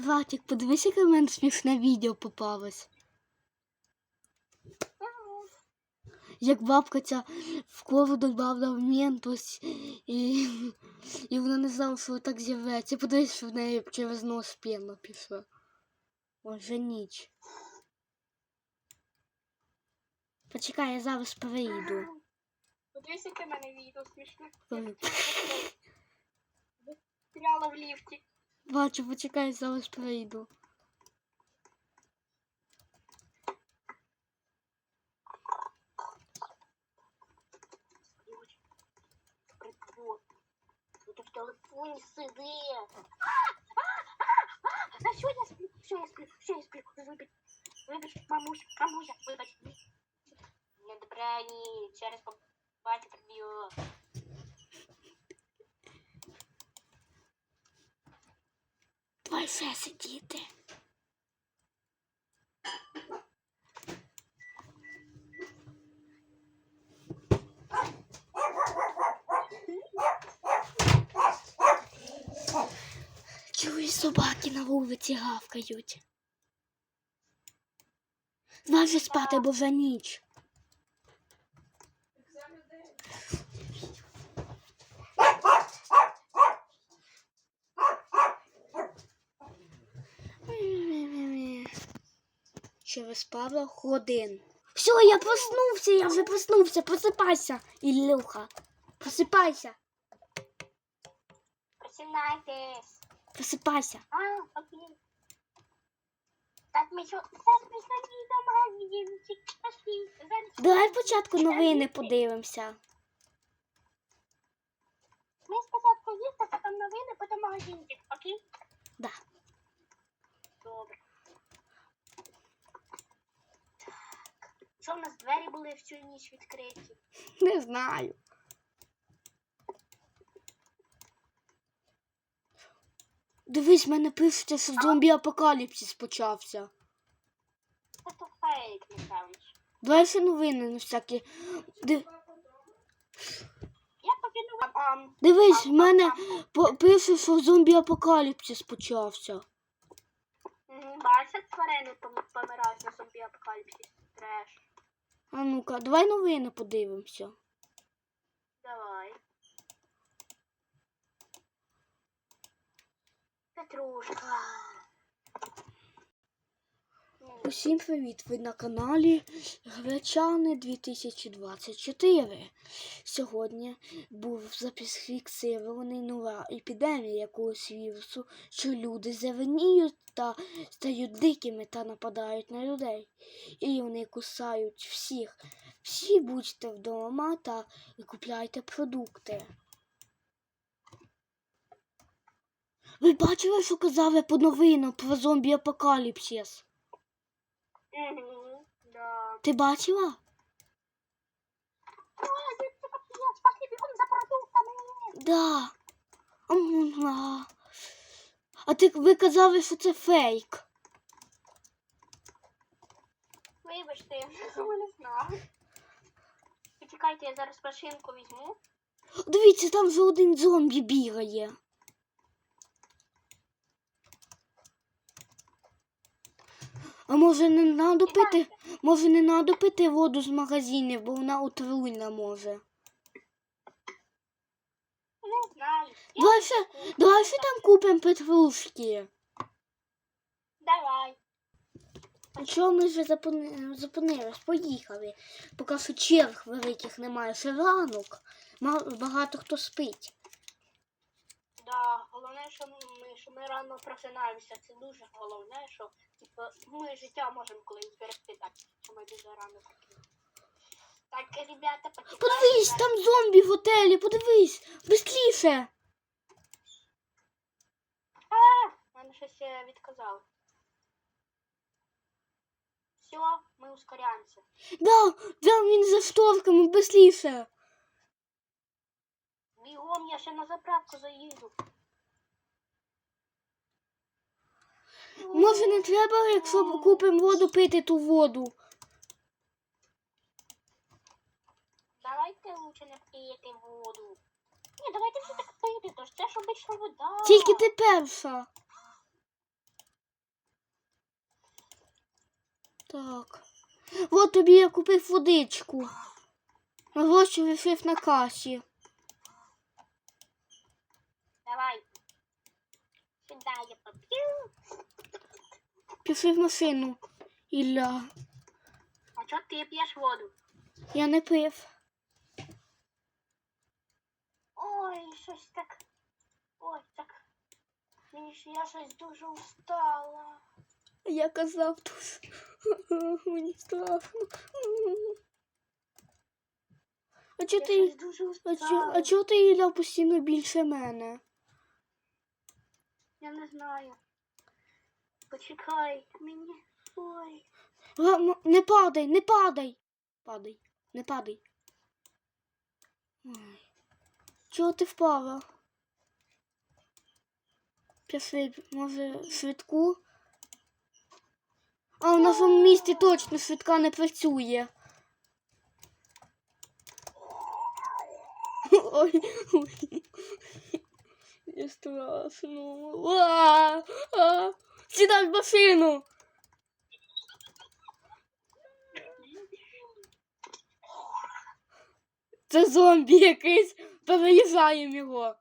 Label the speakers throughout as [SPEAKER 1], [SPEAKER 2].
[SPEAKER 1] Братик, подивись, яке в мене смішне відео попалось. Як бабка ця в кову додавала в ментос, і, і вона не знала, що так з'являється. Подивись, що в неї через нос пена пішла. Уже ніч. Почекай, я зараз перейду.
[SPEAKER 2] Подивись, яке в мене відео смішне. Стріляла в ліфті.
[SPEAKER 1] Бачу, почекай, зараз.
[SPEAKER 2] Прикол. Ну ти в телефоні сиди. А що я сплю? Що я сплю? Що я сплю? Вибач, вибач, мамусь, мамуся, вибач. Не добре, ні, через побачу приб'ю.
[SPEAKER 1] Давай все сидіти. Чую, собаки на вулиці гавкають. Вже спати, бо вже ніч. Через пару годин. Все, я проснувся, я вже проснувся. Просипайся, Ілюха. Просипайся,
[SPEAKER 2] Просинайтесь.
[SPEAKER 1] просипайся.
[SPEAKER 2] А, окей. Так ми що? Так ми сьогодні до магазинчик пошли. Зараз
[SPEAKER 1] Давай спочатку новини подивимося.
[SPEAKER 2] Ми спочатку їсти, потім новини, потім магазинчик, окей?
[SPEAKER 1] Да.
[SPEAKER 2] Добре. Що в нас двері були в цю ніч відкриті?
[SPEAKER 1] Не знаю. Дивись, в мене пишеться, що зомбі-апокаліпсис почався.
[SPEAKER 2] Це то фейк, напевно.
[SPEAKER 1] Давай ще новини на всякі. Ди-
[SPEAKER 2] Я покинула. Ам,
[SPEAKER 1] Дивись, в мене по- пише, що зомбі-апокаліпсис почався.
[SPEAKER 2] Мгм, Бачиш, тварини пом- помирають на зомбі апокаліпсис. Треш.
[SPEAKER 1] А ну-ка, давай новини подивимося.
[SPEAKER 2] Давай. Петрушка.
[SPEAKER 1] Усім привіт! Ви на каналі Гречани 2024. Сьогодні був зафіксований нова епідемія якогось вірусу, що люди зеленіють та стають дикими та нападають на людей. І вони кусають всіх. Всі будьте вдома та купляйте продукти. Ви бачили, що казали по новинам про зомбі-апокаліпсис?
[SPEAKER 2] Мгм, Да.
[SPEAKER 1] Ти бачила? Да. А ти ви казали, що це фейк.
[SPEAKER 2] Вибачте, я цього не знав. Почекайте, я зараз машинку візьму.
[SPEAKER 1] Дивіться, там вже один зомбі бігає. А може не надо пити, може не надо пити воду з магазинів, бо вона отруйна може.
[SPEAKER 2] Не знаю.
[SPEAKER 1] Давай ще, давай ще там купимо петрушки.
[SPEAKER 2] Давай.
[SPEAKER 1] А чого ми вже запини- зупинились? Поїхали. Поки що черг великих немає, ще ранок. Ма- Багато хто спить.
[SPEAKER 2] Да, головне, що ми, що ми рано просинаємося. Це дуже головне, що типу, ми життя можемо колись зберегти так, що ми дуже рано прокинули. Так, ребята, почекайте.
[SPEAKER 1] Подивись, там зомбі в готелі, подивись, бистріше.
[SPEAKER 2] А, мене щось е, відказало. Все, ми ускоряємося.
[SPEAKER 1] Да, да, він за шторками, бистріше.
[SPEAKER 2] Бігом, я ще на заправку заїду.
[SPEAKER 1] Може не треба, якщо купимо воду, пити ту воду.
[SPEAKER 2] Давайте лучше не пити воду. Ні, давайте все таки пити, то ж це ж обична вода.
[SPEAKER 1] Тільки ти перша. Так. От тобі я купив водичку. Гроші лишив на касі.
[SPEAKER 2] Давай. Сюда я поп'ю.
[SPEAKER 1] Пішли в машину. Ілля.
[SPEAKER 2] А чого ти п'єш воду?
[SPEAKER 1] Я не пив.
[SPEAKER 2] Ой, щось так. Ой, так. Мені ж я щось дуже устала.
[SPEAKER 1] Я казав тут. Мені страшно. А чого
[SPEAKER 2] Я
[SPEAKER 1] ти,
[SPEAKER 2] щось дуже
[SPEAKER 1] а
[SPEAKER 2] устала.
[SPEAKER 1] чо, а чого ти Ілля постійно більше мене?
[SPEAKER 2] Я не знаю. Почекай, мені. Ой.
[SPEAKER 1] Не падай, не падай. Падай, не падай. Чого ти впала? Пішли, може, швидку? А в нашому місті точно швидка не працює. Ой, ой. Мені страшно. А, а. Сідай в машину. Це зомбі якийсь. Переїжджаємо його.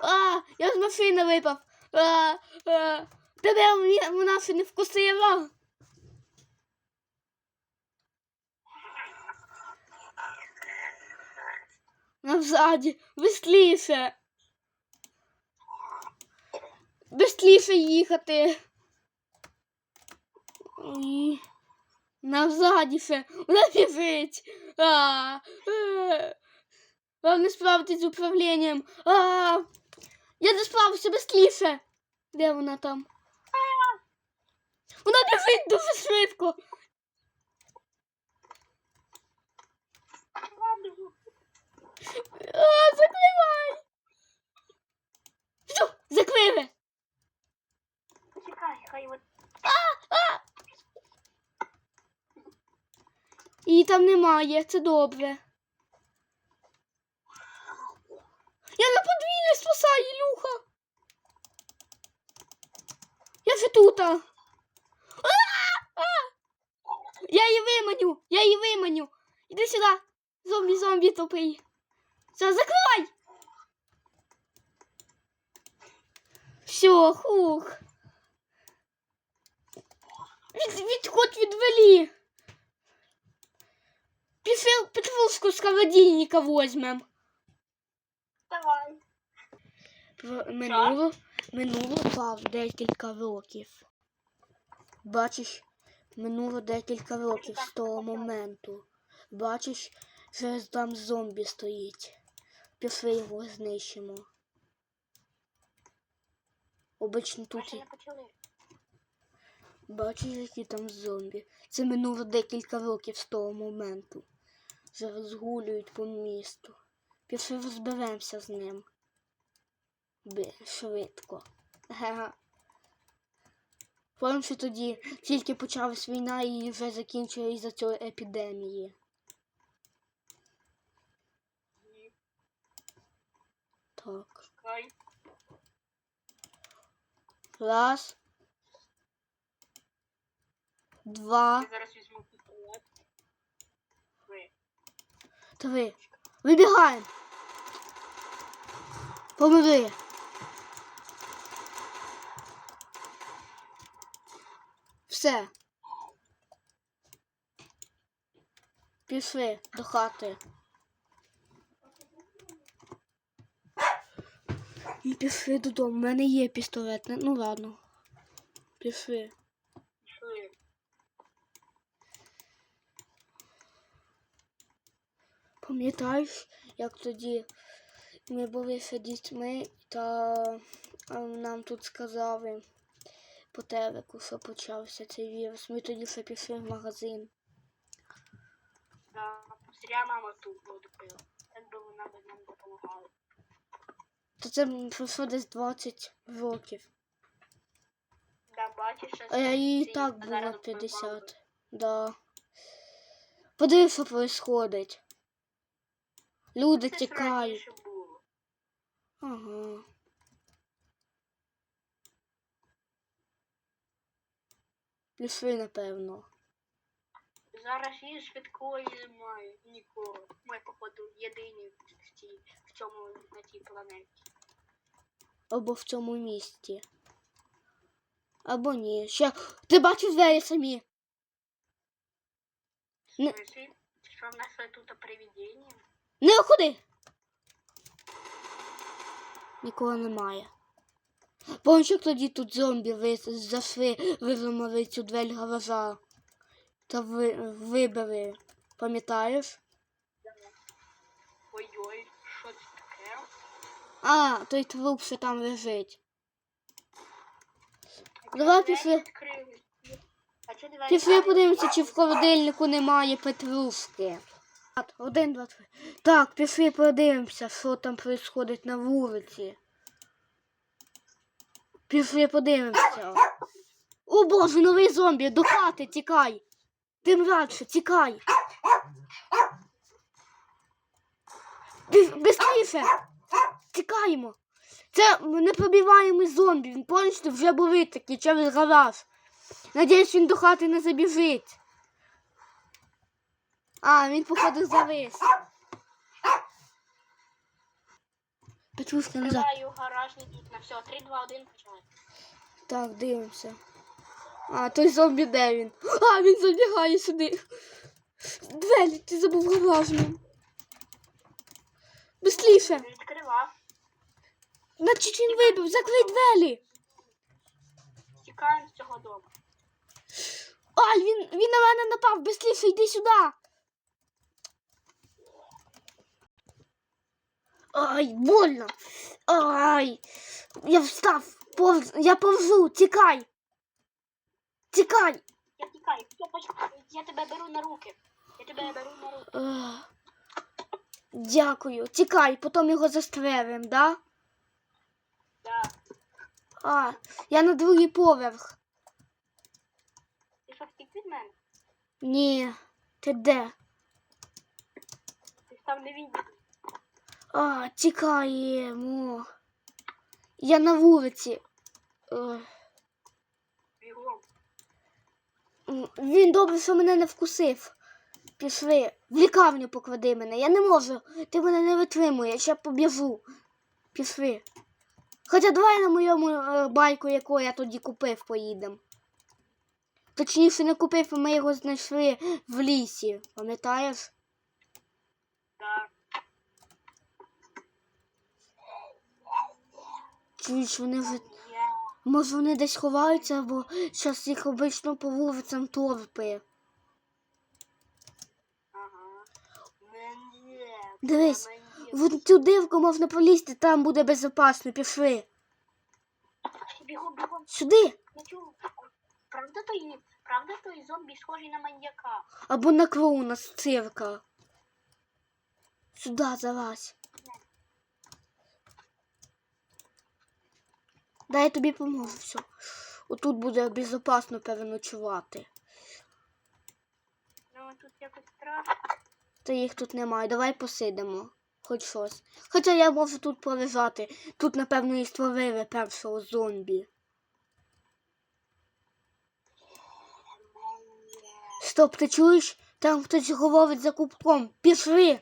[SPEAKER 1] А, я з машини випав. А, а, тебе вона ще не вкусила. Назаді, бистріше. Бистріше їхати. Ой. Назаді ще. Вона. А, е. Вам не справитись з управлінням. А, я не справився бистріше. Де вона там? Вона біжить дуже швидко. А, закривай. Все, закрили.
[SPEAKER 2] Почекай, хай от.
[SPEAKER 1] Її там немає, це добре. Я на подвір'ї спасаю, Ілюха. Я вже тут. А! А! Я її виманю, я її виманю. Іди сюди. Зомбі, зомбі тупий. Все, закривай. Все, хух. Від, відходь від валі. Пішли петрушку з холодильника возьмем.
[SPEAKER 2] Давай.
[SPEAKER 1] Минуло, минуло пав декілька років. Бачиш, минуло декілька років з того моменту. Бачиш, вже там зомбі стоїть. Пішли його знищимо. Обично тут
[SPEAKER 2] ще
[SPEAKER 1] і
[SPEAKER 2] не почали.
[SPEAKER 1] Бачиш, які там зомбі. Це минуло декілька років з того моменту. Зараз гулюють по місту. Пішли розберемося з ним. Бе, швидко. Га. Помню, що тоді тільки почалась війна і вже закінчила із-за цієї епідемії. Так. Раз. Два.
[SPEAKER 2] Я зараз візьму пістолет. Ви.
[SPEAKER 1] Три. Вибігаємо. Помири. Все. Пішли до хати. І пішли додому. У мене є пістолет. Ну ладно. Пішли. Пам'ятаєш, як тоді ми були ще дітьми, та нам тут сказали по телеку, що почався цей вірус. Ми тоді ще пішли в магазин.
[SPEAKER 2] Да. Зря мама тут воду пила. Так би вона би нам допомагала.
[SPEAKER 1] То це пройшло десь 20 років.
[SPEAKER 2] Да, бачиш, що
[SPEAKER 1] А я їй і так було
[SPEAKER 2] зараз
[SPEAKER 1] 50. Да. Подивись, що відбувається. Люди
[SPEAKER 2] Це
[SPEAKER 1] тікають.
[SPEAKER 2] було.
[SPEAKER 1] Пішли, напевно.
[SPEAKER 2] Зараз і швидкої немає нікого. Ми, походу, єдині в, цій, в цьому на цій планеті.
[SPEAKER 1] Або в цьому місті. Або ні. Ще. Ти бачиш двері самі?
[SPEAKER 2] Скажи, що в нас тут привидіння?
[SPEAKER 1] Не ходи. Нікого немає. Помніш, тоді тут зомбі ви зайшли, виламали цю двері гаража та ви, вибили. Пам'ятаєш?
[SPEAKER 2] Ой-ой, що це таке?
[SPEAKER 1] А, той труп, що там лежить. Давай пішли. Пішли подивимося, чи в холодильнику немає петрушки. Один, два, три. Так, пішли подивимося, що там відбувається на вулиці. Пішли подивимося. О боже, новий зомбі, до хати тікай. Тим радше, тікай. Бі- Тікаємо. Це непробиваємий зомбі. Він повністю вже були такі через гараж. Надіюсь, він до хати не забіжить. А, він, походу, завис. Петрушка назад.
[SPEAKER 2] Відкриваю гаражні вікна. Все, 3, 2, 1, почали.
[SPEAKER 1] Так, дивимося. А, той зомбі де він? А, він забігає сюди. Двері, ти забув гаражним. Бистріше.
[SPEAKER 2] Відкривав.
[SPEAKER 1] Значить він вибив, закрий двері.
[SPEAKER 2] Тікаємо з цього дому.
[SPEAKER 1] Ай, він, він на мене напав, бистріше, йди сюди. Ай, больно. Ай, я встав, повз, я повзу, тікай. Тікай.
[SPEAKER 2] Я тікаю. Я, поч- я тебе беру на руки. Я тебе беру на руки.
[SPEAKER 1] Ах. Дякую. Тікай, потім його застрелим, да?
[SPEAKER 2] Да.
[SPEAKER 1] А, я на другий поверх.
[SPEAKER 2] Ти що втік від мене?
[SPEAKER 1] Ні, ти де?
[SPEAKER 2] Ти став невідомий.
[SPEAKER 1] А, тікаємо. Я на вулиці. Ех. Він добре, що мене не вкусив. Пішли. В лікарню поклади мене. Я не можу. Ти мене не витримуєш, я побіжу. Пішли. Хоча давай на моєму е, байку, яку я тоді купив, поїдемо. Точніше, не купив, а ми його знайшли в лісі. Пам'ятаєш?
[SPEAKER 2] Да.
[SPEAKER 1] Чуєш, вони вже. Може вони десь ховаються, або зараз їх обично по вулицям торпи.
[SPEAKER 2] Ага.
[SPEAKER 1] Дивись,
[SPEAKER 2] Мені.
[SPEAKER 1] В цю дивку можна полізти, там буде безпечно. Пішли.
[SPEAKER 2] Бігом, бігом.
[SPEAKER 1] Сюди.
[SPEAKER 2] Правда той, правда той зомбі схожий на маньяка?
[SPEAKER 1] Або на клоуна з цирка. Сюди залазь. Дай я тобі поможу. Все. Отут буде безпечно переночувати.
[SPEAKER 2] Ну тут якось страшно.
[SPEAKER 1] Та їх тут немає. Давай посидимо. Хоч щось. Хоча я можу тут полежати. Тут, напевно, і створили першого зомбі. Стоп, ти чуєш? Там хтось говорить за кубком. Пішли.